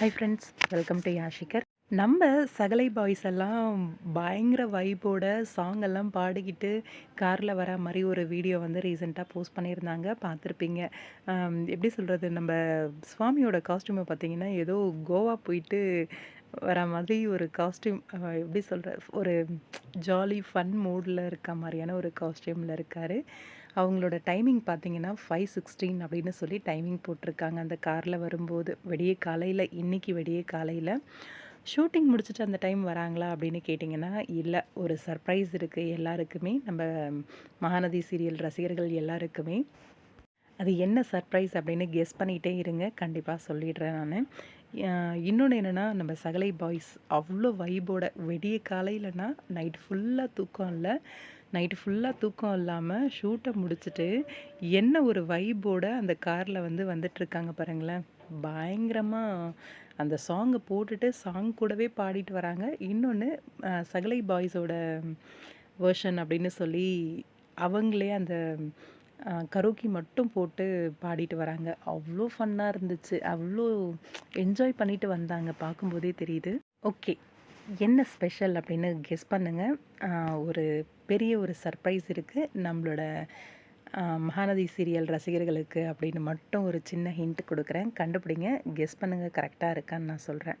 Hi friends welcome to Yashikar நம்ம சகலை boys எல்லாம் பயங்கர வைப்போட சாங் எல்லாம் பாடிக்கிட்டு காரில் வர மாதிரி ஒரு வீடியோ வந்து ரீசெண்டாக போஸ்ட் பண்ணியிருந்தாங்க. பார்த்துருப்பீங்க. எப்படி சொல்கிறது நம்ம சுவாமியோட காஸ்டியூமை பார்த்தீங்கன்னா ஏதோ கோவா போயிட்டு வர மாதிரி ஒரு காஸ்டியூம் எப்படி சொல்கிற ஒரு ஜாலி ஃபன் மூடில் இருக்க மாதிரியான ஒரு காஸ்டியூமில் இருக்கார். அவங்களோட டைமிங் பார்த்தீங்கன்னா ஃபைவ் சிக்ஸ்டீன் அப்படின்னு சொல்லி டைமிங் போட்டிருக்காங்க. அந்த காரில் வரும்போது விடிய காலையில் இன்றைக்கி விடிய காலையில். ஷூட்டிங் முடிச்சுட்டு அந்த டைம் வராங்களா அப்படின்னு கேட்டிங்கன்னா இல்லை ஒரு சர்ப்ரைஸ் இருக்குது எல்லாருக்குமே. நம்ம மகாநதி சீரியல் ரசிகர்கள் எல்லாருக்குமே. அது என்ன சர்ப்ரைஸ் அப்படின்னு கெஸ் பண்ணிகிட்டே இருங்க. கண்டிப்பாக சொல்லிடுறேன் நான். இன்னொன்று என்னென்னா நம்ம சகலை பாய்ஸ் அவ்வளோ வைபோட வெடிய காலையிலனா நைட் ஃபுல்லாக தூக்கம் இல்லை. நைட்டு ஃபுல்லாக தூக்கம் இல்லாமல் ஷூட்டை முடிச்சுட்டு என்ன ஒரு வைபோட அந்த காரில் வந்து வந்துட்டுருக்காங்க பாருங்களேன். பயங்கரமாக அந்த சாங்கை போட்டுட்டு சாங் கூடவே பாடிட்டு வராங்க. இன்னொன்று சகலை பாய்ஸோட வேர்ஷன் அப்படின்னு சொல்லி அவங்களே அந்த கரோக்கி மட்டும் போட்டு பாடிட்டு வராங்க. அவ்வளோ ஃபன்னாக இருந்துச்சு. அவ்வளோ என்ஜாய் பண்ணிட்டு வந்தாங்க. பார்க்கும்போதே தெரியுது. ஓகே. என்ன ஸ்பெஷல் அப்படின்னு கெஸ் பண்ணுங்கள் ஒரு பெரிய ஒரு சர்ப்ரைஸ் இருக்குது நம்மளோட மகாநதி சீரியல் ரசிகர்களுக்கு அப்படின்னு மட்டும் ஒரு சின்ன ஹிண்ட் கொடுக்குறேன். கண்டுபிடிங்க. கெஸ் பண்ணுங்கள் கரெக்டாக இருக்கான்னு நான் சொல்கிறேன்